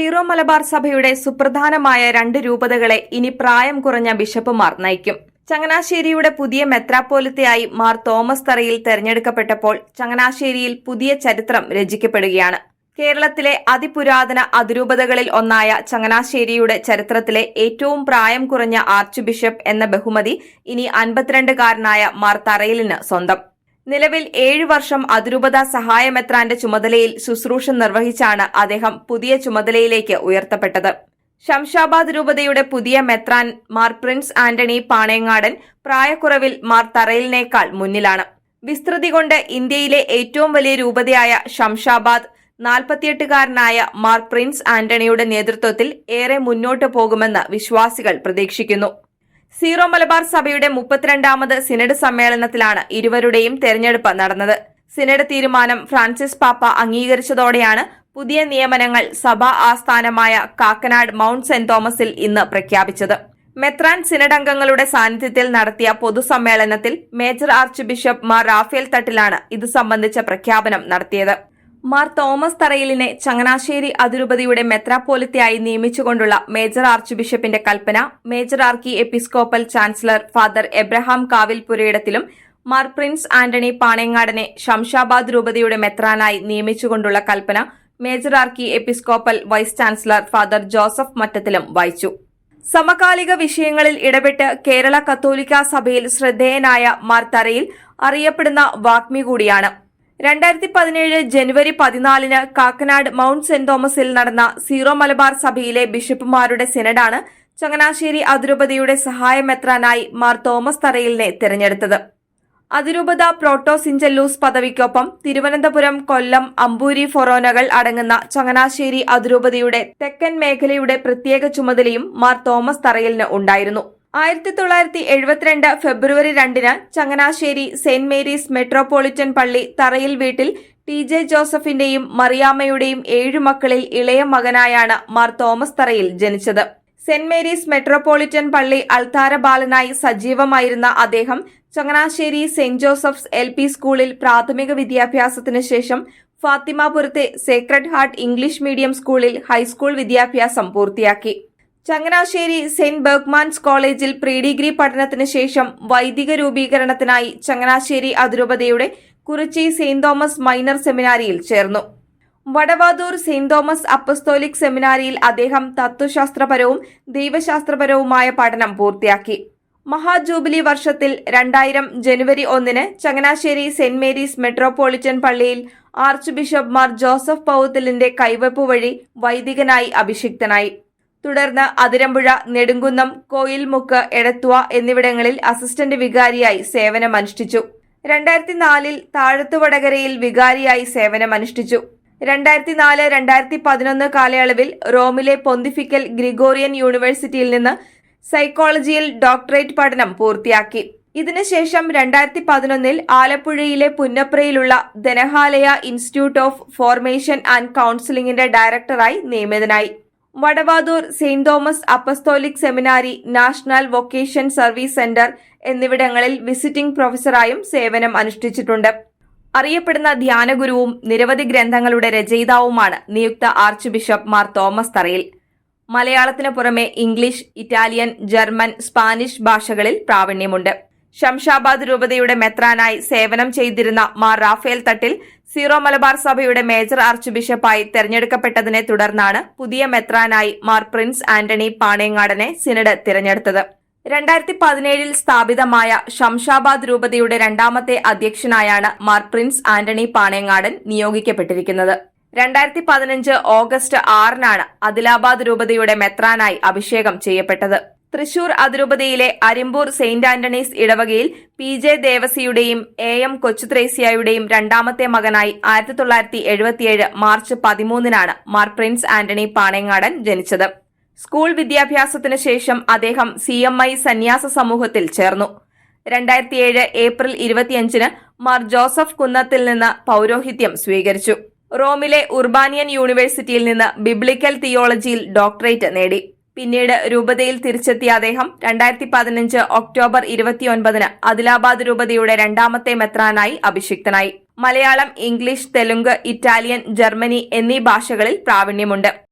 Zero Malabar സഭയുടെ സുപ്രധാനമായ രണ്ട് രൂപതകളെ ഇനി പ്രായം കുറഞ്ഞ ബിഷപ്പുമാർ നയിക്കും. ചങ്ങനാശ്ശേരിയുടെ പുതിയ മെത്രാപ്പോലത്തെയായി മാർ തോമസ് തറയിൽ തെരഞ്ഞെടുക്കപ്പെട്ടപ്പോൾ ചങ്ങനാശ്ശേരിയിൽ പുതിയ ചരിത്രം രചിക്കപ്പെടുകയാണ്. കേരളത്തിലെ അതിപുരാതന അതിരൂപതകളിൽ ഒന്നായ ചങ്ങനാശ്ശേരിയുടെ ചരിത്രത്തിലെ ഏറ്റവും പ്രായം കുറഞ്ഞ ആർച്ച് ബിഷപ്പ് എന്ന ബഹുമതി ഇനി അൻപത്തിരണ്ടുകാരനായ മാർ തറയിലിന് സ്വന്തം. നിലവിൽ ഏഴു വർഷം അതിരൂപത സഹായമെത്രാന്റെ ചുമതലയിൽ ശുശ്രൂഷ നിർവഹിച്ചാണ് അദ്ദേഹം പുതിയ ചുമതലയിലേക്ക് ഉയർത്തപ്പെട്ടത്. ശംഷാബാദ് രൂപതയുടെ പുതിയ മെത്രാൻ മാർ പ്രിൻസ് ആന്റണി പാണേങ്ങാടൻ പ്രായക്കുറവിൽ മാർ തറയിലിനേക്കാൾ മുന്നിലാണ്. വിസ്തൃതി കൊണ്ട് ഇന്ത്യയിലെ ഏറ്റവും വലിയ രൂപതയായ ശംഷാബാദ് നാൽപ്പത്തിയെട്ടുകാരനായ മാർ പ്രിൻസ് ആന്റണിയുടെ നേതൃത്വത്തിൽ ഏറെ മുന്നോട്ടു പോകുമെന്ന് വിശ്വാസികൾ പ്രതീക്ഷിക്കുന്നു. സീറോ മലബാർ സഭയുടെ മുപ്പത്തിരണ്ടാമത് സിനഡ് സമ്മേളനത്തിലാണ് ഇരുവരുടെയും തെരഞ്ഞെടുപ്പ് നടന്നത്. സിനഡ് തീരുമാനം ഫ്രാൻസിസ് പാപ്പ അംഗീകരിച്ചതോടെയാണ് പുതിയ നിയമനങ്ങൾ സഭാ ആസ്ഥാനമായ കാക്കനാട് മൗണ്ട് സെന്റ് തോമസിൽ ഇന്ന് പ്രഖ്യാപിച്ചത്. മെത്രാൻ സിനഡ് അംഗങ്ങളുടെ സാന്നിധ്യത്തിൽ നടത്തിയ പൊതുസമ്മേളനത്തിൽ major archbishop Mar Raphael തട്ടിലാണ് ഇത് സംബന്ധിച്ച പ്രഖ്യാപനം നടത്തിയത്. മാർ തോമസ് തറയിലിനെ ചങ്ങനാശ്ശേരി അതിരൂപതയുടെ മെത്രാപ്പോലിത്തയായി നിയമിച്ചുകൊണ്ടുള്ള മേജർ ആർച്ച് ബിഷപ്പിന്റെ കൽപ്പന major archiepiscopal chancellor father Abraham കാവിൽ പുരയിടത്തിലും മാർ പ്രിൻസ് ആന്റണി പാണേങ്ങാടനെ ശംഷാബാദ് രൂപതയുടെ മെത്രാനായി നിയമിച്ചുകൊണ്ടുള്ള കൽപ്പന major archiepiscopal vice chancellor father Joseph മറ്റത്തിലും വായിച്ചു സമകാലിക വിഷയങ്ങളിൽ ഇടപെട്ട് കേരള കത്തോലിക്ക സഭയിൽ ശ്രദ്ധേയനായ മാർ തറയിൽ അറിയപ്പെടുന്ന വാഗ്മി കൂടിയാണ്. രണ്ടായിരത്തി പതിനേഴ് ജനുവരി പതിനാലിന് കാക്കനാട് മൗണ്ട് സെന്റ് തോമസിൽ നടന്ന സീറോ മലബാർ സഭയിലെ ബിഷപ്പുമാരുടെ സിനഡാണ് ചങ്ങനാശ്ശേരി അതിരൂപതയുടെ സഹായമെത്രാനായി മാർ തോമസ് തറയിലിനെ തിരഞ്ഞെടുത്തത്. അതിരൂപത പ്രോട്ടോസിഞ്ചല്ലൂസ് പദവിക്കൊപ്പം തിരുവനന്തപുരം കൊല്ലം അമ്പൂരി ഫൊറോനകൾ അടങ്ങുന്ന ചങ്ങനാശ്ശേരി അതിരൂപതയുടെ തെക്കൻ മേഖലയുടെ പ്രത്യേക ചുമതലയും മാർ തോമസ് തറയിലിന് ഉണ്ടായിരുന്നു. ആയിരത്തി തൊള്ളായിരത്തി എഴുപത്തിരണ്ട് ഫെബ്രുവരി രണ്ടിന് ചങ്ങനാശ്ശേരി സെന്റ് മേരീസ് മെട്രോപൊളിറ്റൻ പള്ളി തറയിൽ വീട്ടിൽ ടി ജെ ജോസഫിന്റെയും മറിയാമ്മയുടെയും ഏഴു മക്കളിൽ ഇളയ മകനായാണ് മാർ തോമസ് തറയിൽ ജനിച്ചത്. സെന്റ് മേരീസ് മെട്രോപൊളിറ്റൻ പള്ളി അൾത്താര ബാലനായി സജീവമായിരുന്ന അദ്ദേഹം Changanassery saint Joseph's L P സ്കൂളിൽ പ്രാഥമിക വിദ്യാഭ്യാസത്തിനു ശേഷം ഫാത്തിമാപുരത്തെ സേക്രഡ് ഹാർട്ട് ഇംഗ്ലീഷ് മീഡിയം സ്കൂളിൽ ഹൈസ്കൂൾ വിദ്യാഭ്യാസം പൂർത്തിയാക്കി. ചങ്ങനാശ്ശേരി സെന്റ് ബർഗ്മാൻസ് കോളേജിൽ പ്രീ ഡിഗ്രി പഠനത്തിന് ശേഷം വൈദിക രൂപീകരണത്തിനായി ചങ്ങനാശ്ശേരി അതിരൂപതയുടെ കുറിച്ചി സെയിന്റ് തോമസ് മൈനർ സെമിനാരിയിൽ ചേർന്നു. വടവാതൂർ സെയിന്റ് തോമസ് അപ്പസ്തോലിക് സെമിനാരിയിൽ അദ്ദേഹം തത്വശാസ്ത്രപരവും ദൈവശാസ്ത്രപരവുമായ പഠനം പൂർത്തിയാക്കി. മഹാജൂബിലി വർഷത്തിൽ രണ്ടായിരം ജനുവരി ഒന്നിന് ചങ്ങനാശ്ശേരി സെന്റ് മേരീസ് മെട്രോപൊളിറ്റൻ പള്ളിയിൽ ആർച്ച് ബിഷപ്പ് മാർ ജോസഫ് പൗത്തലിന്റെ കൈവപ്പ് വഴി വൈദികനായി അഭിഷിക്തനായി. തുടർന്ന് അതിരമ്പുഴ നെടുങ്കുന്നം കോയിൽമുക്ക് എടത്വ എന്നിവിടങ്ങളിൽ അസിസ്റ്റന്റ് വികാരിയായി സേവനമനുഷ്ഠിച്ചു. രണ്ടായിരത്തി നാലിൽ താഴത്തുവടകരയിൽ വികാരിയായി സേവനമനുഷ്ഠിച്ചു. രണ്ടായിരത്തി നാല് രണ്ടായിരത്തി പതിനൊന്ന് കാലയളവിൽ റോമിലെ പൊന്തിഫിക്കൽ ഗ്രിഗോറിയൻ യൂണിവേഴ്സിറ്റിയിൽ നിന്ന് സൈക്കോളജിയിൽ ഡോക്ടറേറ്റ് പഠനം പൂർത്തിയാക്കി. ഇതിനുശേഷം രണ്ടായിരത്തി പതിനൊന്നിൽ ആലപ്പുഴയിലെ പുന്നപ്രയിലുള്ള Dhanahalaya Institute of Formation and കൗൺസിലിംഗിന്റെ ഡയറക്ടറായി നിയമിതനായി. Vadavathoor Saint Thomas Apostolic Seminary National Vocation Service Centre എന്നിവിടങ്ങളിൽ വിസിറ്റിംഗ് പ്രൊഫസറായും സേവനം അനുഷ്ഠിച്ചിട്ടുണ്ട്. അറിയപ്പെടുന്ന ധ്യാനഗുരുവും നിരവധി ഗ്രന്ഥങ്ങളുടെ രചയിതാവുമാണ് നിയുക്ത ആർച്ച് ബിഷപ്പ് മാർ തോമസ് തറയിൽ. മലയാളത്തിന് പുറമെ ഇംഗ്ലീഷ് ഇറ്റാലിയൻ ജർമ്മൻ സ്പാനിഷ് ഭാഷകളിൽ പ്രാവീണ്യമുണ്ട്. ശംഷാബാദ് രൂപതയുടെ മെത്രാനായി സേവനം ചെയ്തിരുന്ന മാർ റാഫേൽ തട്ടിൽ സീറോ മലബാർ സഭയുടെ മേജർ ആർച്ച് ബിഷപ്പായി തെരഞ്ഞെടുക്കപ്പെട്ടതിനെ തുടർന്നാണ് പുതിയ മെത്രാനായി മാർ പ്രിൻസ് ആന്റണി പാണേങ്ങാടനെ സിനഡ് തിരഞ്ഞെടുത്തത്. രണ്ടായിരത്തി പതിനേഴിൽ സ്ഥാപിതമായ ശംഷാബാദ് രൂപതയുടെ രണ്ടാമത്തെ അധ്യക്ഷനായാണ് മാർ പ്രിൻസ് ആന്റണി പാണേങ്ങാടൻ നിയോഗിക്കപ്പെട്ടിരിക്കുന്നത്. രണ്ടായിരത്തി പതിനഞ്ച് ഓഗസ്റ്റ് ആറിനാണ് അദിലാബാദ് രൂപതയുടെ മെത്രാനായി അഭിഷേകം ചെയ്യപ്പെട്ടത്. തൃശൂർ അതിരൂപതയിലെ അരിമ്പൂർ സെയിന്റ് ആന്റണീസ് ഇടവകയിൽ പി ജെ ദേവസിയുടെയും എ എം കൊച്ചുത്രേസ്യയുടെയും രണ്ടാമത്തെ മകനായി ആയിരത്തി തൊള്ളായിരത്തി എഴുപത്തിയേഴ് മാർച്ച് പതിമൂന്നിനാണ് മാർ പ്രിൻസ് ആന്റണി പാണേങ്ങാടൻ ജനിച്ചത്. സ്കൂൾ വിദ്യാഭ്യാസത്തിനു ശേഷം അദ്ദേഹം സി എം ഐ സന്യാസ സമൂഹത്തിൽ ചേർന്നു. രണ്ടായിരത്തിയേഴ് ഏപ്രിൽ ഇരുപത്തിയഞ്ചിന് മാർ ജോസഫ് കുന്നത്തിൽ നിന്ന് പൗരോഹിത്യം സ്വീകരിച്ചു. റോമിലെ ഉർബാനിയൻ യൂണിവേഴ്സിറ്റിയിൽ നിന്ന് ബിബ്ലിക്കൽ തിയോളജിയിൽ ഡോക്ടറേറ്റ് നേടി. പിന്നീട് രൂപതയിൽ തിരിച്ചെത്തിയ അദ്ദേഹം രണ്ടായിരത്തി പതിനഞ്ച് ഒക്ടോബർ ഇരുപത്തിയൊൻപതിന് അദിലാബാദ് രൂപതയുടെ രണ്ടാമത്തെ മെത്രാനായി അഭിഷിക്തനായി. Malayalam English Telugu Italian Germany എന്നീ ഭാഷകളിൽ പ്രാവീണ്യമുണ്ട്.